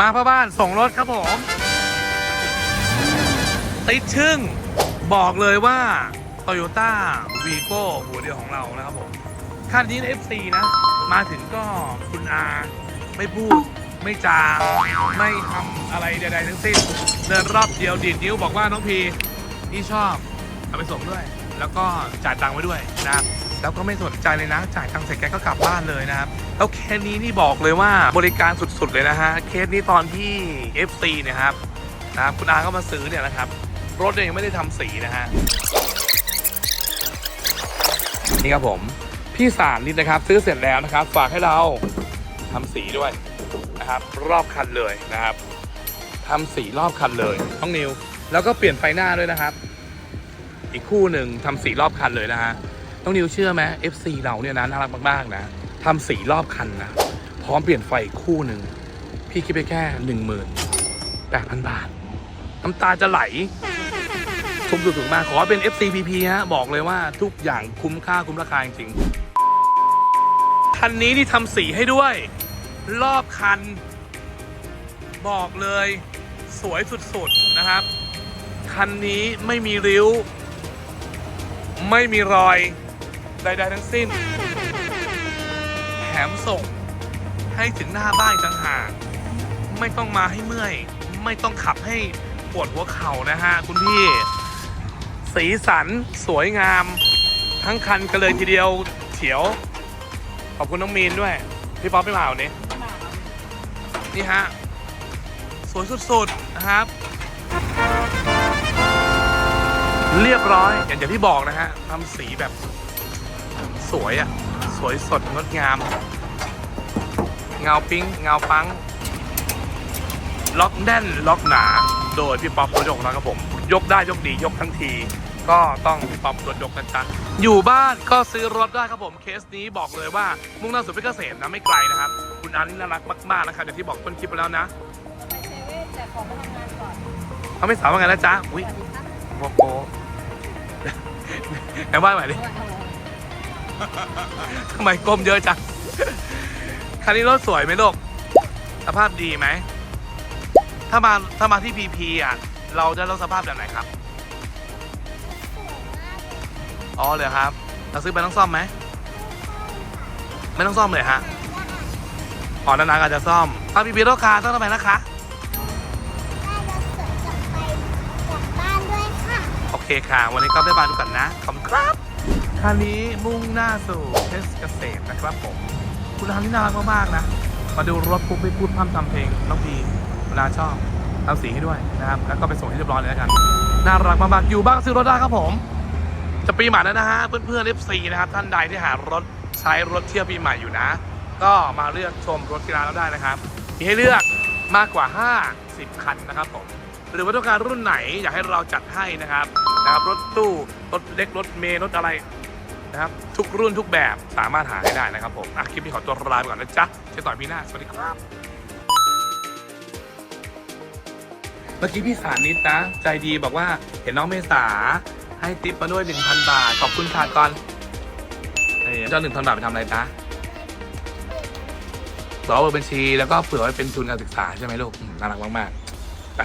มาพ่อบ้านส่งรถครับผม ติดชึ่ง บอกเลยว่า Toyota v i g o หัวเดียวของเรานะครับผมคันนี้ใน FC นะ มาถึงก็คุณอาไม่พูดไม่จาไม่ทำอะไรใดๆทั้งสิ้น เดินรอบเดียวดีดนิ้วบอกว่าน้องพีพี่ชอบเอาไปส่งด้วย แล้วก็จ่ายตังค์ไว้ด้วยนะครับแล้วก็ไม่สนใจเลยนะ จ่ายตังค์เสร็จแกก็กลับบ้านเลยนะครับ แล้วเคสนี้นี่บอกเลยว่าบริการสุดๆเลยนะฮะ เคสนี้ตอนที่ FC เนี่ยครับนะครับคุณอาก็มาซื้อเนี่ยนะครับ รถเนี่ยยังไม่ได้ทำสีนะฮะ นี่ครับผม พี่สารนี่นะครับ ซื้อเสร็จแล้วนะครับ ฝากให้เราทำสีด้วยนะครับ รอบคันเลยนะครับทำสีรอบคันเลยน้องนิว แล้วก็เปลี่ยนไฟหน้าด้วยนะครับ อีกคู่หนึ่งทำสีรอบคันเลยนะฮะน้องนิวเชื่อไหม FC เราเนี่ยนะน่ารักมากๆนะ ทำสีรอบคันนะ พร้อมเปลี่ยนไฟคู่หนึ่ง พี่คิดไปแค่หนึ่งหมื่นแปดพันบาท น้ำตาจะไหลชมสุดๆมากขอเป็น FCPP ฮะ บอกเลยว่าทุกอย่างคุ้มค่าคุ้มราคาจริงๆคันนี้ที่ทำสีให้ด้วย รอบคัน บอกเลย สวยสุดๆนะครับ คันนี้ไม่มีริ้ว ไม่มีรอย ใดๆทั้งสิ้น มส่ง ให้ถึงหน้าบ้านต่างหากไม่ต้องมาให้เมื่อย ไม่ต้องขับให้ปวดหัวเข่านะฮะคุณพี่ สีสันสวยงาม ทั้งคันกันเลยทีเดียวเฉียว ขอบคุณน้องมีนด้วย พี่ป๊อปไม่มาวันนี้นี่ฮะ สวยสุดๆนะครับ เรียบร้อยอย่างที่บอกนะฮะทำสีแบบ สวยอะ่ะ สวยสดงดงาม เงาปิ้งเงาปัง ล็อกแน่นล็อกหนา โดยพี่ป๊อปตัวยกนะครับผม ยกได้ยกดียกทั้งที ก็ต้องพี่ป๊อปตัวยกนะจ๊ะอยู่บ้านก็ซื้อรถได้ครับผมเคสนี้บอกเลยว่า มุ่งหน้าสู่เพชรเกษมนะไม่ไกลนะครับ คุณอันน่ารักมากๆนะครับอย่างที่บอกต้นคลิปไปแล้วนะไปเซเว่นแต่ขอมาทำงานก่อนเขาไม่สาวว่าไงนะจ๊ะอุ้ยสวัสดีครับโอ้โหแอบว่าใหม่ดิ ทำไมก้มเยอะจัง คันนี้รถสวยไหมลูก สภาพดีไหม ถ้ามาถ้ามาที่พีพีอะ เราจะรถสภาพแบบไหนครับ อ๋อเลยครับ เราซื้อไปต้องซ่อมไหม ไม่ต้องซ่อมเลยฮะ อ๋อนานๆอาจจะซ่อมถ้าพีพีรถคาร์ต้องทำไมนะคะ โอเคค่ะ วันนี้ก็บ๊ายบายทุกคนนะ ขอบคุณครับ คันนี้มุ่งหน้าสู่เทสเกษตรนะครับผม คุณร้านนี่น่ารักมากๆนะ มาดูรถปุ๊บไปพูดพร่ำทำเพลงน้องพีเวลาชอบทำสีให้ด้วยนะครับ แล้วก็ไปส่งให้เรียบร้อยเลยแล้วกัน น่ารักมากๆ อยู่บ้านก็ซื้อรถได้ครับผม จะปีใหม่แล้วนะฮะ เพื่อนๆ FC นะครับ ท่านใดที่หารถใช้รถเที่ยวปีใหม่อยู่นะ ก็มาเลือกชมรถที่ร้านเราได้นะครับ มีให้เลือกมากกว่า 50 คันนะครับผมหรือว่าต้องการรุ่นไหนอยากให้เราจัดให้นะครับนะครับรถตู้ รถเล็ก รถเมล์รถอะไร นะครับ ทุกรุ่นทุกแบบสามารถหาให้ได้นะครับผมอะคลิปนี้ขอตัวลาไปก่อนนะจ๊ะเจอกันต่อพี่หน้า สวัสดีครับ เมื่อกี้พี่สานิดนะ ใจดีบอกว่าเห็นน้องเมษาให้ติปมาด้วย 1,000 บาท ขอบคุณค่ะก่อนเอ้ยเจ้าหนึ่งพันบาทไปทำอะไรจ๊ะสอบเบอร์บัญชีแล้วก็เผื่อไว้เป็นทุนการศึกษาใช่ไหมลูกอืมน่ารักมากๆไป